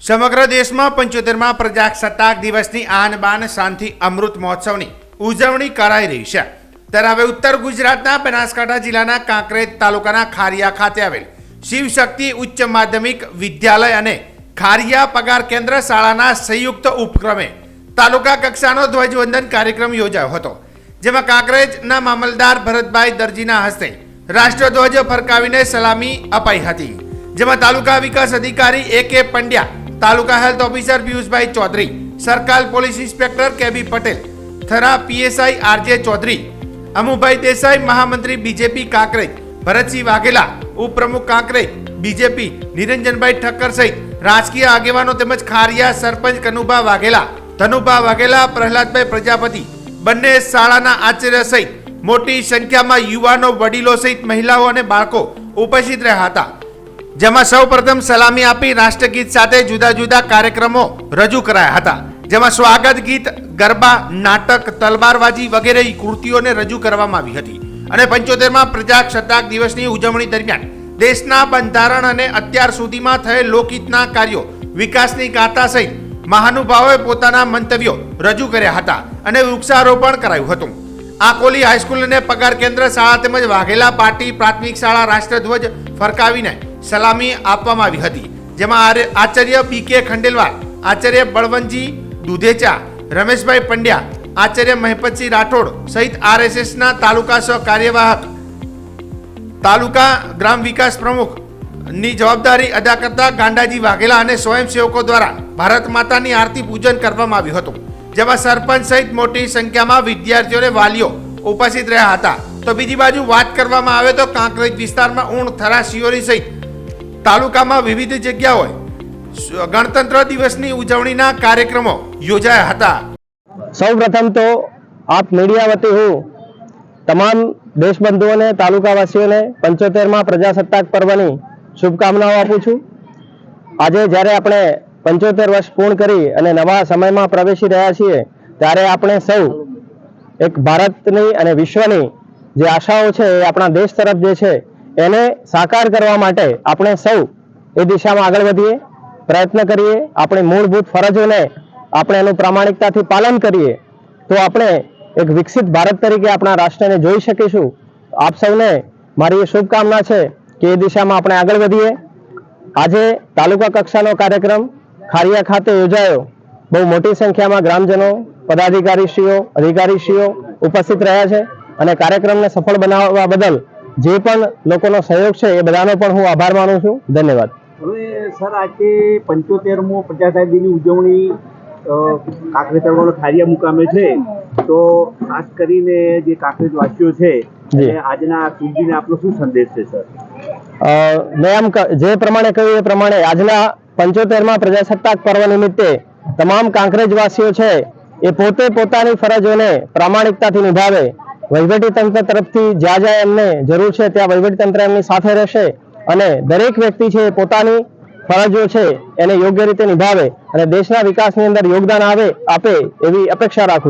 સમગ્ર દેશમાં પંચોતેરમાં પ્રજાસત્તાક દિવસની આન બાન શાંતિ અમૃત મહોત્સવની ઉજવણી કરાઈ રહી છે. ત્યારે હવે ઉત્તર ગુજરાતના બનાસકાંઠા જિલ્લાના કાંકરેજ તાલુકાના ખારિયા ખાતે આવેલ શિવશક્તિ ઉચ્ચ માધ્યમિક વિદ્યાલય અને ખારિયા પગાર કેન્દ્ર શાળાના સંયુક્ત ઉપક્રમે તાલુકા કક્ષાનો ધ્વજવંદન કાર્યક્રમ યોજાયો હતો, જેમાં કાંકરેજના મામલદાર ભરતભાઈ દરજીના હસ્તે રાષ્ટ્રધ્વજ ફરકાવીને સલામી અપાઈ હતી, જેમાં તાલુકા વિકાસ અધિકારી A K Pandya taluka health officer Piyushbhai Chaudhary, સરકાર police inspector K B Patel, Thara PSI R J Chaudhary, Amubhai Desai, મહામંત્રી બીજેપી કાંકરેજ ભરતસિંહ વાઘેલા, ઉપપ્રમુખ કાંકરેજ બીજેપી નિરંજનભાઈ ઠક્કર સહિત રાજકીય આગેવાનો તેમજ ખારિયા સરપંચ કનુભા વાઘેલા, ધનુભા વાઘેલા, પ્રહલાદભાઈ પ્રજાપતિ, બંને શાળાના આચાર્ય સહિત મોટી સંખ્યામાં યુવાનો, વડીલો સહિત મહિલાઓ અને બાળકો ઉપસ્થિત રહ્યા હતા. જેમાં સૌ પ્રથમ સલામી આપી રાષ્ટ્રગીત સાથે જુદા જુદા કાર્યક્રમો રજૂ કરાયા હતા. જેમાં સ્વાગત ગીત, ગરબા, નાટક, તલવારબાજી વગેરે કૃતિઓને રજૂ કરવામાં આવી હતી. અને પંચોતેરમાં પ્રજાસત્તાક દિવસની ઉજવણી દરમિયાન દેશના બંધારણ અને અત્યાર સુધીમાં થયેલ લોકહિતના કાર્યો, વિકાસની ગાથા સહિત મહાનુભાવોએ પોતાના મંતવ્યો રજૂ કર્યા હતા અને વૃક્ષારોપણ કરાયું હતું. આકોલી હાઈસ્કૂલ અને પગાર કેન્દ્ર શાળા તેમજ વાઘેલા પાટી પ્રાથમિક શાળા રાષ્ટ્રધ્વજ ફરકાવીને સલામી આપવામાં આવી હતી. જેમાં આચાર્ય બી કે ખંડેલવાલ, આચાર્ય બળવંતજી દુધેચા, રમેશભાઈ પંડ્યા, આચાર્ય મહેપતસિંહ રાઠોડ સહિત આરએસએસના તાલુકા સહ કાર્યવાહક તાલુકા ગ્રામ વિકાસ પ્રમુખની જવાબદારી અદા કરતા ગાંડાજી વાઘેલા અને સ્વયંસેવકો દ્વારા ભારત માતાની આરતી પૂજન કરવામાં આવ્યું હતું. જેમાં સરપંચ સહિત મોટી સંખ્યામાં વિદ્યાર્થીઓને વાલીઓ ઉપસ્થિત રહ્યા હતા. તો બીજી બાજુ વાત કરવામાં આવે તો કાંકરેજ વિસ્તારમાં ઊણ થરા શિયોરી સહિત તાલુકામાં વિવિધ જગ્યાઓએ ગણતંત્ર દિવસની ઉજવણીના કાર્યક્રમો યોજાયા હતા. સૌપ્રથમ તો આપ મીડિયા વતી હું તમામ દેશબંધુઓને, તાલુકાવાસીઓને પંચોતેરમાં પ્રજાસત્તાક પર્વની શુભકામનાઓ આપું છું. આજે જ્યારે આપણે પંચોતેર વર્ષ પૂર્ણ કરી અને નવા સમયમાં પ્રવેશી રહ્યા છીએ, ત્યારે આપણે સૌ એક ભારતની અને વિશ્વની જે આશાઓ છે એ આપણા દેશ તરફ જે છે એને સાકાર કરવા માટે આપણે સૌ એ દિશામાં આગળ વધીએ, પ્રયત્ન કરીએ, આપણી મૂળભૂત ફરજોને આપણે એનું પ્રામાણિકતાથી પાલન કરીએ, તો આપણે એક વિકસિત ભારત તરીકે આપણા રાષ્ટ્રને જોઈ શકીશું. આપ સૌને મારી એ શુભકામના છે કે એ દિશામાં આપણે આગળ વધીએ. આજે તાલુકા કક્ષાનો કાર્યક્રમ ખારિયા ખાતે યોજાયો. બહુ મોટી સંખ્યામાં ગ્રામજનો, પદાધિકારીશ્રીઓ, અધિકારીશ્રીઓ ઉપસ્થિત રહ્યા છે અને કાર્યક્રમને સફળ બનાવવા બદલ જે પણ લોકોનો સહયોગ છે એ બધાનો પણ હું આભાર માનું છું. ધન્યવાદ. સર આજે પંચોતેરમો પ્રજાસત્તાક દિનની ઉજવણી કાંકરેજ ખારિયા મુકામે છે. તો ખાસ કરીને જે કાંકરેજ વાસીઓ છે. આજના દિને આપનો શું સંદેશ છે સર? મેં આમ જે પ્રમાણે કહ્યું એ પ્રમાણે આજના પંચોતેરમાં પ્રજાસત્તાક પર્વ નિમિત્તે તમામ કાંકરેજવાસીઓ છે એ પોતે પોતાની ફરજોને પ્રામાણિકતાથી નિભાવે. તંત્ર તરફથી જ્યાં જ્યાં એમને જરૂર છે ત્યાં તંત્ર એમની સાથે રહેશે અને દરેક વ્યક્તિ છે પોતાની ફરજો છે એને યોગ્ય રીતે નિભાવે અને દેશના વિકાસની અંદર યોગદાન આવે, આપે એવી અપેક્ષા રાખું